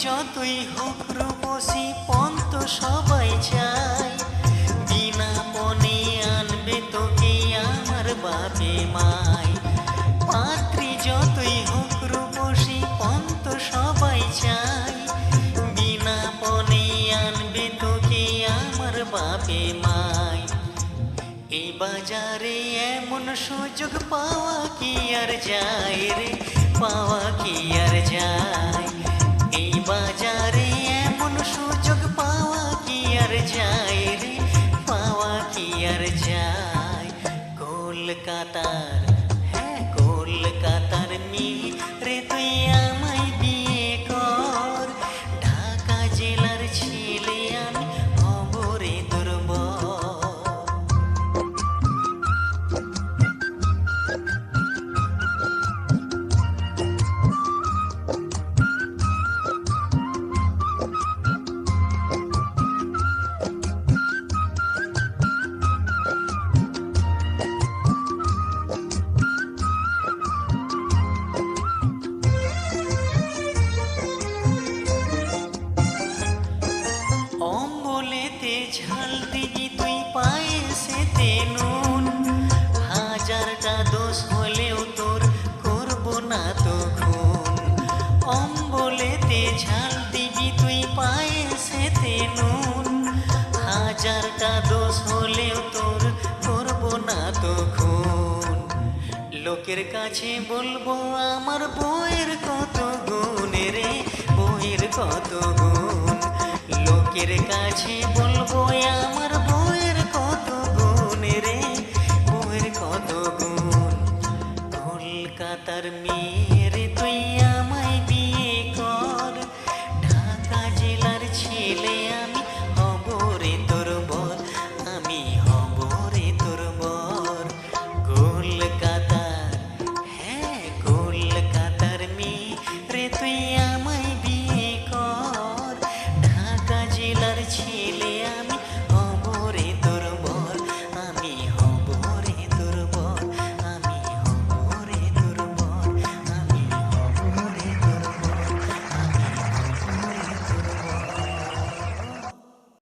যতই হোক রূপসী পন্ত সবাই চায়। বিনা পনে আনবে তোকে আমার বাপে মায়। পাত্রী যতই হোক রূপসী পন্ত সবাই চায়। বিনা পনে আনবে তোকে আমার বাপে মায়। এই বাজারে এমন সুযোগ পাওয়া কি আর যায় রে? পাওয়া আর যায় কলকাতার হ্যাঁ কলকাতার মেয়ে নুন হাজারটা দোষ হলেও তোর করব না তো খুন লোকের কাছে বলব, আমার বইয়ের কত গুণ রে, বইয়ের কত গুণ? লোকের কাছে বলব, আমার বইয়ের